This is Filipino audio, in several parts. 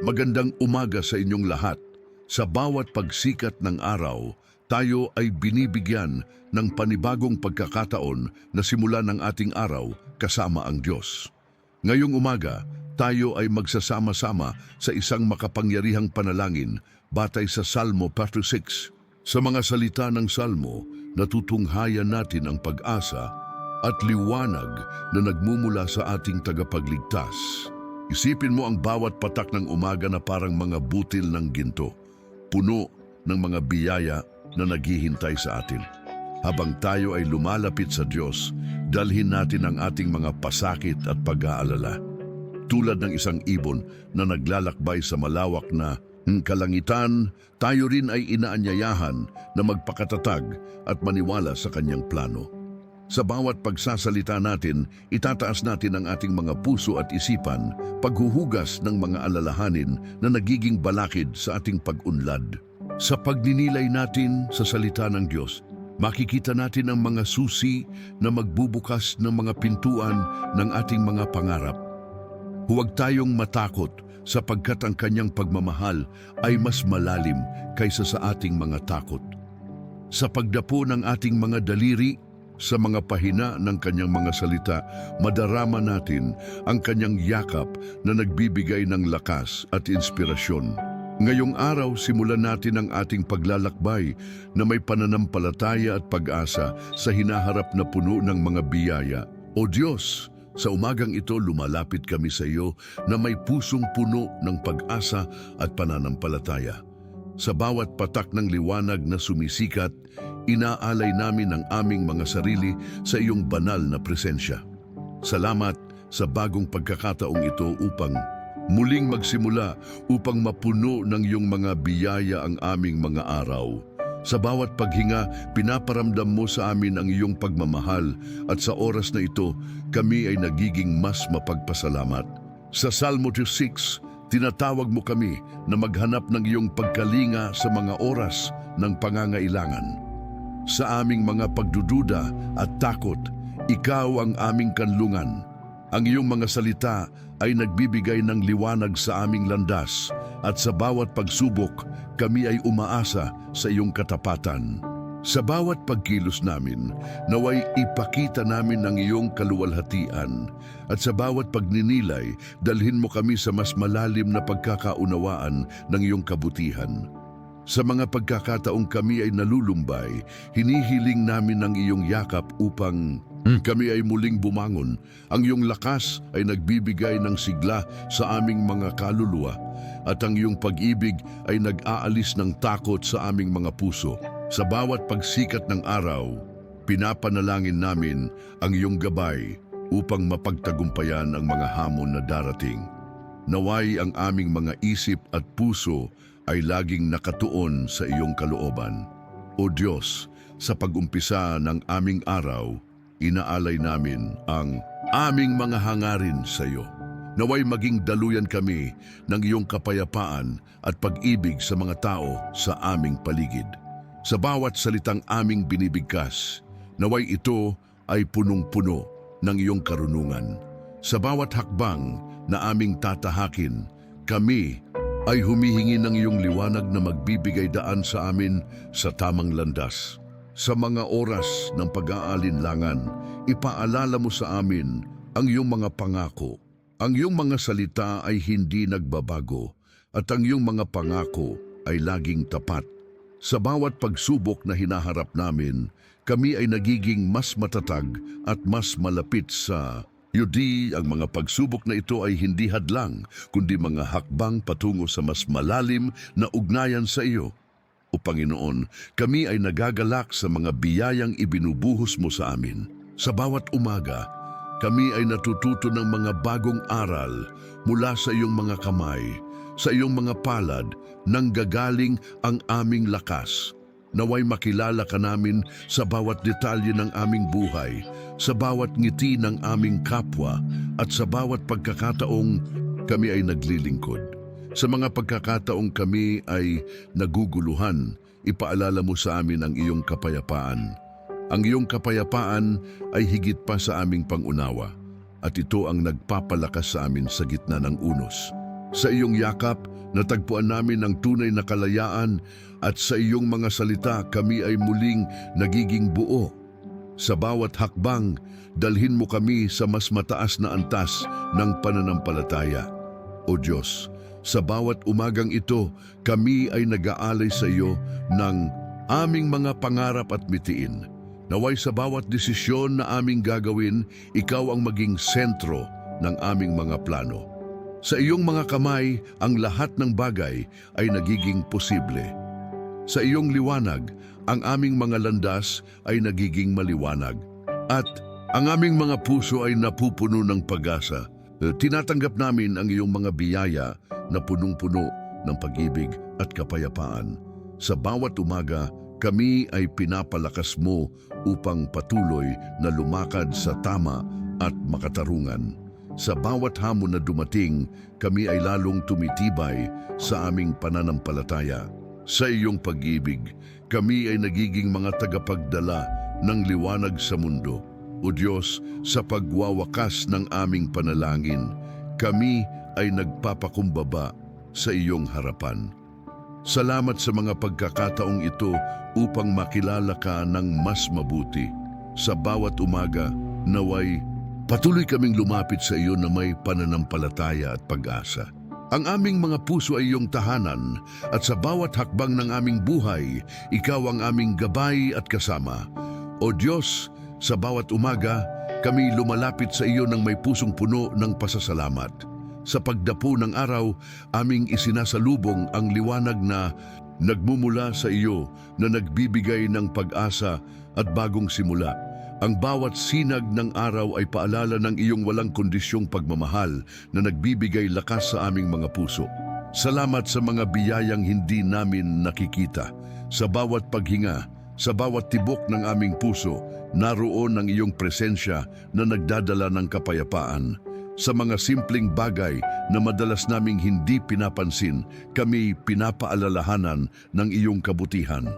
Magandang umaga sa inyong lahat. Sa bawat pagsikat ng araw, tayo ay binibigyan ng panibagong pagkakataon na simula ng ating araw kasama ang Diyos. Ngayong umaga, tayo ay magsasama-sama sa isang makapangyarihang panalangin batay sa Salmo 6. Sa mga salita ng Salmo, natutunghayan natin ang pag-asa at liwanag na nagmumula sa ating tagapagligtas. Isipin mo ang bawat patak ng umaga na parang mga butil ng ginto, puno ng mga biyaya na naghihintay sa atin. Habang tayo ay lumalapit sa Diyos, dalhin natin ang ating mga pasakit at pag-aalala. Tulad ng isang ibon na naglalakbay sa malawak na kalangitan, tayo rin ay inaanyayahan na magpakatatag at maniwala sa kanyang plano. Sa bawat pagsasalita natin, itataas natin ang ating mga puso at isipan, paghuhugas ng mga alalahanin na nagiging balakid sa ating pag-unlad. Sa pagninilay natin sa salita ng Diyos, makikita natin ang mga susi na magbubukas ng mga pintuan ng ating mga pangarap. Huwag tayong matakot sapagkat ang kanyang pagmamahal ay mas malalim kaysa sa ating mga takot. Sa pagdapo ng ating mga daliri, sa mga pahina ng kanyang mga salita, madarama natin ang kanyang yakap na nagbibigay ng lakas at inspirasyon. Ngayong araw, simulan natin ang ating paglalakbay na may pananampalataya at pag-asa sa hinaharap na puno ng mga biyaya. O Diyos, sa umagang ito lumalapit kami sa iyo na may pusong puno ng pag-asa at pananampalataya. Sa bawat patak ng liwanag na sumisikat, inaalay namin ang aming mga sarili sa iyong banal na presensya. Salamat sa bagong pagkakataong ito upang muling magsimula upang mapuno ng iyong mga biyaya ang aming mga araw. Sa bawat paghinga, pinaparamdam mo sa amin ang iyong pagmamahal at sa oras na ito, kami ay nagiging mas mapagpasalamat. Sa Salmo 6, tinatawag mo kami na maghanap ng iyong pagkalinga sa mga oras ng pangangailangan. Sa aming mga pagdududa at takot, ikaw ang aming kanlungan. Ang iyong mga salita ay nagbibigay ng liwanag sa aming landas at sa bawat pagsubok, kami ay umaasa sa iyong katapatan. Sa bawat pagkilos namin, naway ipakita namin ang iyong kaluwalhatian at sa bawat pagninilay, dalhin mo kami sa mas malalim na pagkakaunawaan ng iyong kabutihan. Sa mga pagkakataong kami ay nalulumbay, hinihiling namin ang iyong yakap upang kami ay muling bumangon. Ang iyong lakas ay nagbibigay ng sigla sa aming mga kaluluwa at ang iyong pag-ibig ay nag-aalis ng takot sa aming mga puso. Sa bawat pagsikat ng araw, pinapanalangin namin ang iyong gabay upang mapagtagumpayan ang mga hamon na darating. Naway ang aming mga isip at puso ay laging nakatuon sa iyong kalooban. O Diyos, sa pag-umpisa ng aming araw, inaalay namin ang aming mga hangarin sa iyo. Naway maging daluyan kami ng iyong kapayapaan at pag-ibig sa mga tao sa aming paligid. Sa bawat salitang aming binibigkas, naway ito ay punong-puno ng iyong karunungan. Sa bawat hakbang na aming tatahakin, kami ay humihingi ng iyong liwanag na magbibigay daan sa amin sa tamang landas. Sa mga oras ng pag-aalinlangan, ipaalala mo sa amin ang iyong mga pangako. Ang iyong mga salita ay hindi nagbabago at ang iyong mga pangako ay laging tapat. Sa bawat pagsubok na hinaharap namin, kami ay nagiging mas matatag at mas malapit sa Yudi, ang mga pagsubok na ito ay hindi hadlang, kundi mga hakbang patungo sa mas malalim na ugnayan sa iyo. O Panginoon, kami ay nagagalak sa mga biyayang ibinubuhos mo sa amin. Sa bawat umaga, kami ay natututo ng mga bagong aral mula sa iyong mga kamay, sa iyong mga palad, nang gagaling ang aming lakas. Naway makilala ka namin sa bawat detalye ng aming buhay, sa bawat ngiti ng aming kapwa, at sa bawat pagkakataong kami ay naglilingkod. Sa mga pagkakataong kami ay naguguluhan, ipaalala mo sa amin ang iyong kapayapaan. Ang iyong kapayapaan ay higit pa sa aming pangunawa, at ito ang nagpapalakas sa amin sa gitna ng unos. Sa iyong yakap, natagpuan namin ang tunay na kalayaan at sa iyong mga salita kami ay muling nagiging buo. Sa bawat hakbang, dalhin mo kami sa mas mataas na antas ng pananampalataya. O Diyos, sa bawat umagang ito, kami ay nag-aalay sa iyo ng aming mga pangarap at mitiin. Naway sa bawat desisyon na aming gagawin, ikaw ang maging sentro ng aming mga plano. Sa iyong mga kamay, ang lahat ng bagay ay nagiging posible. Sa iyong liwanag, ang aming mga landas ay nagiging maliwanag. At ang aming mga puso ay napupuno ng pag-asa. Tinatanggap namin ang iyong mga biyaya na punong-puno ng pag-ibig at kapayapaan. Sa bawat umaga, kami ay pinapalakas mo upang patuloy na lumakad sa tama at makatarungan. Sa bawat hamon na dumating, kami ay lalong tumitibay sa aming pananampalataya. Sa iyong pag-ibig, kami ay nagiging mga tagapagdala ng liwanag sa mundo. O Diyos, sa pagwawakas ng aming panalangin, kami ay nagpapakumbaba sa iyong harapan. Salamat sa mga pagkakataong ito upang makilala ka ng mas mabuti. Sa bawat umaga, naway patuloy kaming lumapit sa iyo na may pananampalataya at pag-asa. Ang aming mga puso ay iyong tahanan at sa bawat hakbang ng aming buhay, ikaw ang aming gabay at kasama. O Diyos, sa bawat umaga, kami lumalapit sa iyo ng may pusong puno ng pasasalamat. Sa pagdapo ng araw, aming isinasalubong ang liwanag na nagmumula sa iyo na nagbibigay ng pag-asa at bagong simula. Ang bawat sinag ng araw ay paalala ng iyong walang kondisyong pagmamahal na nagbibigay lakas sa aming mga puso. Salamat sa mga biyayang hindi namin nakikita. Sa bawat paghinga, sa bawat tibok ng aming puso, naroon ang iyong presensya na nagdadala ng kapayapaan. Sa mga simpleng bagay na madalas naming hindi pinapansin, kami pinapaalalahanan ng iyong kabutihan.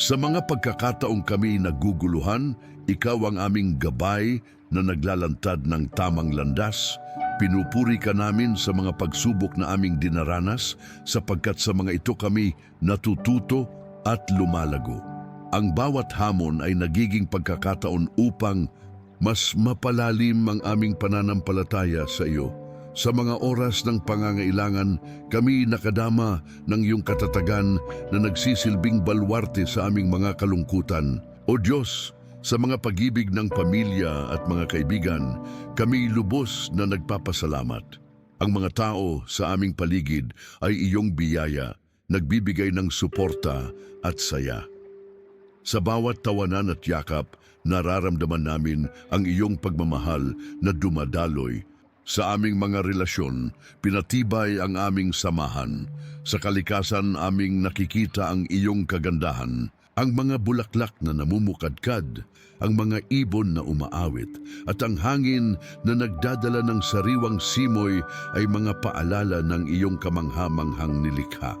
Sa mga pagkakataong kami naguguluhan, ikaw ang aming gabay na naglalantad ng tamang landas. Pinupuri ka namin sa mga pagsubok na aming dinaranas sapagkat sa mga ito kami natututo at lumalago. Ang bawat hamon ay nagiging pagkakataon upang mas mapalalim ang aming pananampalataya sa iyo. Sa mga oras ng pangangailangan, kami nakadama ng iyong katatagan na nagsisilbing balwarte sa aming mga kalungkutan. O Diyos, sa mga pag-ibig ng pamilya at mga kaibigan, kami lubos na nagpapasalamat. Ang mga tao sa aming paligid ay iyong biyaya, nagbibigay ng suporta at saya. Sa bawat tawanan at yakap, nararamdaman namin ang iyong pagmamahal na dumadaloy. Sa aming mga relasyon, pinatibay ang aming samahan. Sa kalikasan aming nakikita ang iyong kagandahan. Ang mga bulaklak na namumukadkad, ang mga ibon na umaawit, at ang hangin na nagdadala ng sariwang simoy ay mga paalala ng iyong kamanghamanghang nilikha.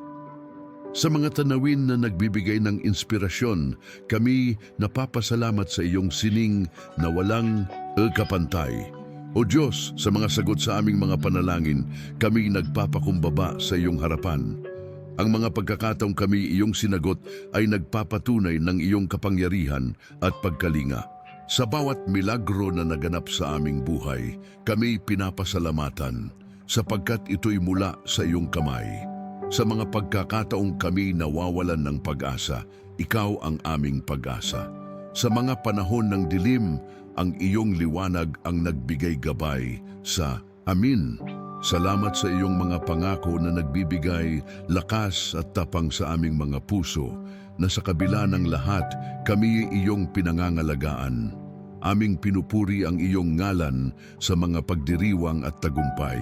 Sa mga tanawin na nagbibigay ng inspirasyon, kami napapasalamat sa iyong sining na walang kapantay. O Diyos, sa mga sagot sa aming mga panalangin, kami nagpapakumbaba sa iyong harapan. Ang mga pagkakataong kami iyong sinagot ay nagpapatunay ng iyong kapangyarihan at pagkalinga. Sa bawat milagro na naganap sa aming buhay, kami pinapasalamatan sapagkat ito'y mula sa iyong kamay. Sa mga pagkakataong kami nawawalan ng pag-asa, ikaw ang aming pag-asa. Sa mga panahon ng dilim, ang iyong liwanag ang nagbigay gabay sa amin. Salamat sa iyong mga pangako na nagbibigay lakas at tapang sa aming mga puso, na sa kabila ng lahat, kami iyong pinangangalagaan. Aming pinupuri ang iyong ngalan sa mga pagdiriwang at tagumpay.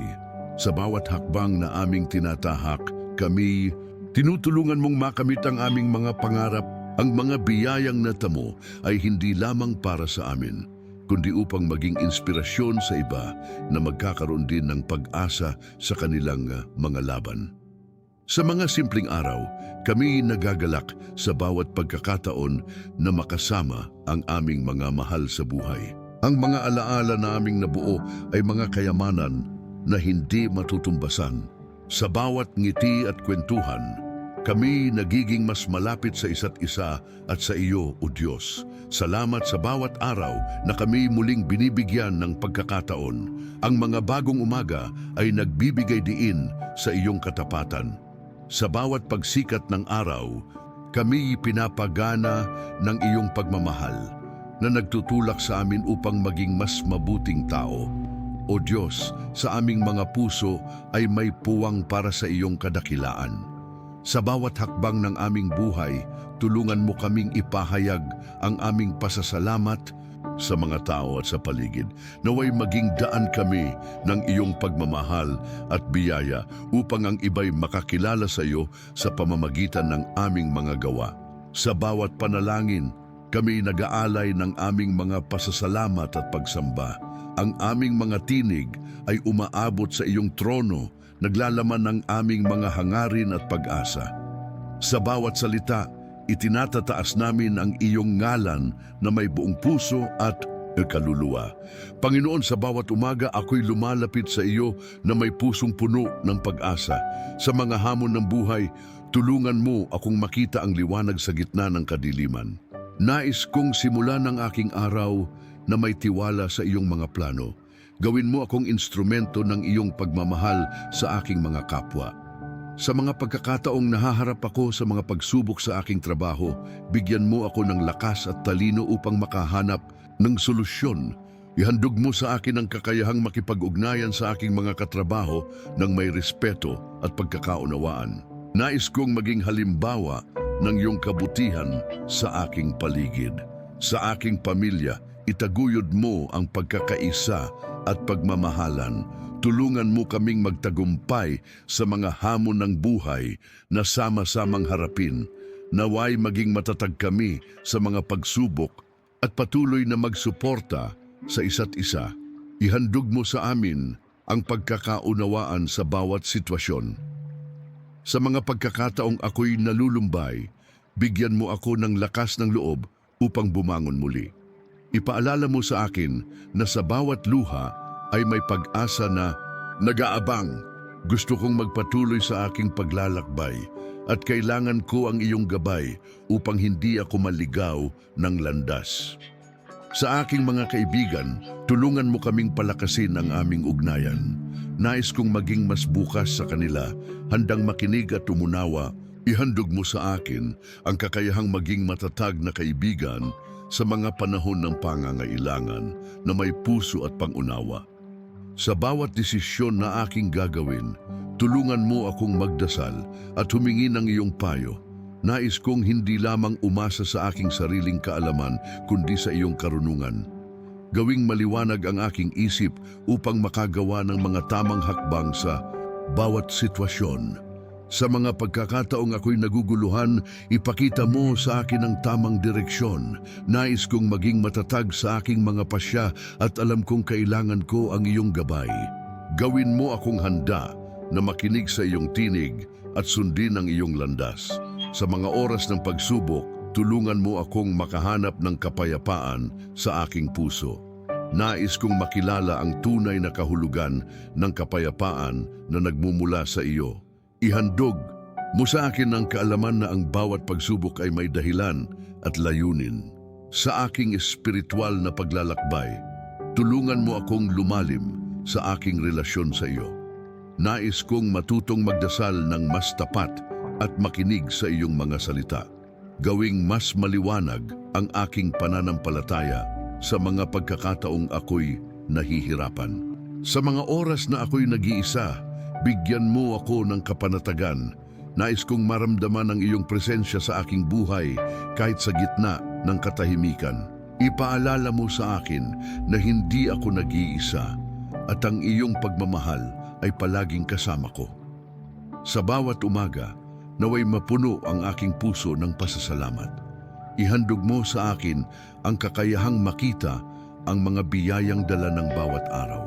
Sa bawat hakbang na aming tinatahak, kami tinutulungan mong makamit ang aming mga pangarap. Ang mga biyayang natamo ay hindi lamang para sa amin, kundi upang maging inspirasyon sa iba na magkakaroon din ng pag-asa sa kanilang uh, mga laban. Sa mga simpleng araw, kami nagagalak sa bawat pagkakataon na makasama ang aming mga mahal sa buhay. Ang mga alaala na aming nabuo ay mga kayamanan na hindi matutumbasan. Sa bawat ngiti at kwentuhan, kami nagiging mas malapit sa isa't isa at sa iyo, O Diyos. Salamat sa bawat araw na kami muling binibigyan ng pagkakataon. Ang mga bagong umaga ay nagbibigay diin sa iyong katapatan. Sa bawat pagsikat ng araw, kami pinapagana ng iyong pagmamahal na nagtutulak sa amin upang maging mas mabuting tao. O Diyos, sa aming mga puso ay may puwang para sa iyong kadakilaan. Sa bawat hakbang ng aming buhay, tulungan mo kaming ipahayag ang aming pasasalamat sa mga tao at sa paligid. Naway maging daan kami ng iyong pagmamahal at biyaya upang ang iba'y makakilala sa iyo sa pamamagitan ng aming mga gawa. Sa bawat panalangin, kami nag-aalay ng aming mga pasasalamat at pagsamba. Ang aming mga tinig ay umaabot sa iyong trono, naglalaman ng aming mga hangarin at pag-asa. Sa bawat salita, itinatataas namin ang iyong ngalan na may buong puso at kaluluwa. Panginoon, sa bawat umaga ako'y lumalapit sa iyo na may pusong puno ng pag-asa. Sa mga hamon ng buhay, tulungan mo akong makita ang liwanag sa gitna ng kadiliman. Nais kong simulan ang aking araw na may tiwala sa iyong mga plano. Gawin mo akong instrumento ng iyong pagmamahal sa aking mga kapwa. Sa mga pagkakataong nahaharap ako sa mga pagsubok sa aking trabaho, bigyan mo ako ng lakas at talino upang makahanap ng solusyon. Ihandog mo sa akin ang kakayahang makipag-ugnayan sa aking mga katrabaho ng may respeto at pagkakaunawaan. Nais kong maging halimbawa ng iyong kabutihan sa aking paligid. Sa aking pamilya, itaguyod mo ang pagkakaisa at pagmamahalan. Tulungan mo kaming magtagumpay sa mga hamon ng buhay na sama-samang harapin. Naway maging matatag kami sa mga pagsubok at patuloy na magsuporta sa isa't isa. Ihandog mo sa amin ang pagkakaunawaan sa bawat sitwasyon. Sa mga pagkakataong ako'y nalulumbay, bigyan mo ako ng lakas ng loob upang bumangon muli. Ipaalala mo sa akin na sa bawat luha ay may pag-asa na nag-aabang. Gusto kong magpatuloy sa aking paglalakbay at kailangan ko ang iyong gabay upang hindi ako maligaw ng landas. Sa aking mga kaibigan, tulungan mo kaming palakasin ang aming ugnayan. Nais kong maging mas bukas sa kanila, handang makinig at tumunawa. Ihandog mo sa akin ang kakayahang maging matatag na kaibigan sa mga panahon ng pangangailangan na may puso at pangunawa. Sa bawat desisyon na aking gagawin, tulungan mo akong magdasal at humingi ng iyong payo. Nais kong hindi lamang umasa sa aking sariling kaalaman, kundi sa iyong karunungan. Gawing maliwanag ang aking isip upang makagawa ng mga tamang hakbang sa bawat sitwasyon. Sa mga pagkakataong ako'y naguguluhan, ipakita mo sa akin ang tamang direksyon. Nais kong maging matatag sa aking mga pasya at alam kong kailangan ko ang iyong gabay. Gawin mo akong handa na makinig sa iyong tinig at sundin ang iyong landas. Sa mga oras ng pagsubok, tulungan mo akong makahanap ng kapayapaan sa aking puso. Nais kong makilala ang tunay na kahulugan ng kapayapaan na nagmumula sa iyo. Ihandog mo sa akin ang kaalaman na ang bawat pagsubok ay may dahilan at layunin. Sa aking espiritual na paglalakbay, tulungan mo akong lumalim sa aking relasyon sa iyo. Nais kong matutong magdasal ng mas tapat at makinig sa iyong mga salita. Gawing mas maliwanag ang aking pananampalataya sa mga pagkakataong ako'y nahihirapan. Sa mga oras na ako'y nag-iisa, bigyan mo ako ng kapanatagan. Nais kong maramdaman ang iyong presensya sa aking buhay kahit sa gitna ng katahimikan. Ipaalala mo sa akin na hindi ako nag-iisa at ang iyong pagmamahal ay palaging kasama ko. Sa bawat umaga, naway mapuno ang aking puso ng pasasalamat. Ihandog mo sa akin ang kakayahang makita ang mga biyayang dala ng bawat araw.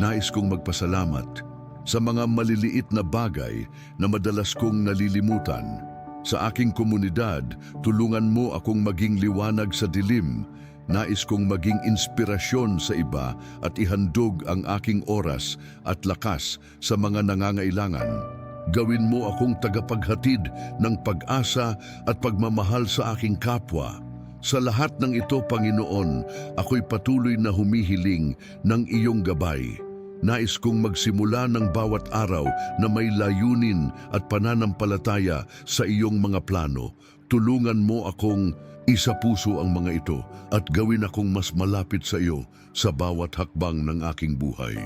Nais kong magpasalamat sa mga maliliit na bagay na madalas kong nalilimutan. Sa aking komunidad, tulungan mo akong maging liwanag sa dilim. Nais kong maging inspirasyon sa iba at ihandog ang aking oras at lakas sa mga nangangailangan. Gawin mo akong tagapaghatid ng pag-asa at pagmamahal sa aking kapwa. Sa lahat ng ito, Panginoon, ako'y patuloy na humihiling ng iyong gabay. Nais kong magsimula ng bawat araw na may layunin at pananampalataya sa iyong mga plano. Tulungan mo akong isa puso ang mga ito at gawin akong mas malapit sa iyo sa bawat hakbang ng aking buhay.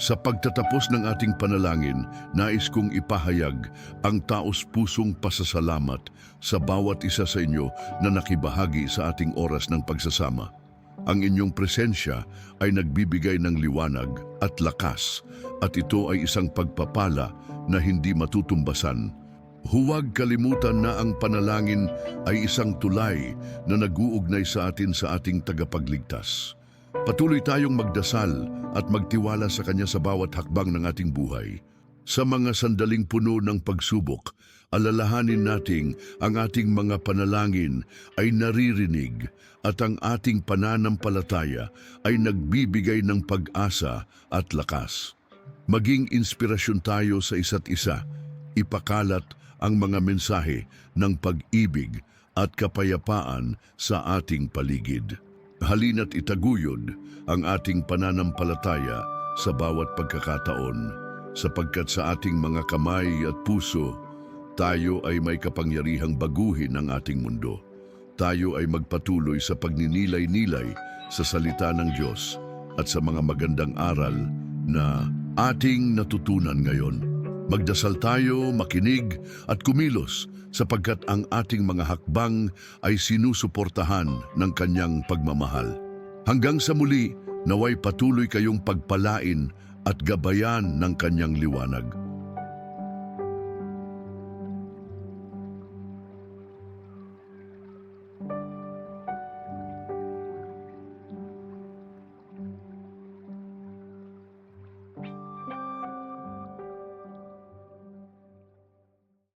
Sa pagtatapos ng ating panalangin, nais kong ipahayag ang taos pusong pasasalamat sa bawat isa sa inyo na nakibahagi sa ating oras ng pagsasama. Ang inyong presensya ay nagbibigay ng liwanag at lakas at ito ay isang pagpapala na hindi matutumbasan. Huwag kalimutan na ang panalangin ay isang tulay na nag-uugnay sa atin sa ating tagapagligtas. Patuloy tayong magdasal at magtiwala sa Kanya sa bawat hakbang ng ating buhay. Sa mga sandaling puno ng pagsubok, alalahanin nating ang ating mga panalangin ay naririnig at ang ating pananampalataya ay nagbibigay ng pag-asa at lakas. Maging inspirasyon tayo sa isa't isa, ipakalat ang mga mensahe ng pag-ibig at kapayapaan sa ating paligid. Halina't itaguyod ang ating pananampalataya sa bawat pagkakataon, sapagkat sa ating mga kamay at puso, tayo ay may kapangyarihang baguhin ang ating mundo. Tayo ay magpatuloy sa pagninilay-nilay sa salita ng Diyos at sa mga magandang aral na ating natutunan ngayon. Magdasal tayo, makinig at kumilos sapagkat ang ating mga hakbang ay sinusuportahan ng kanyang pagmamahal. Hanggang sa muli, naway patuloy kayong pagpalain at gabayan ng kanyang liwanag.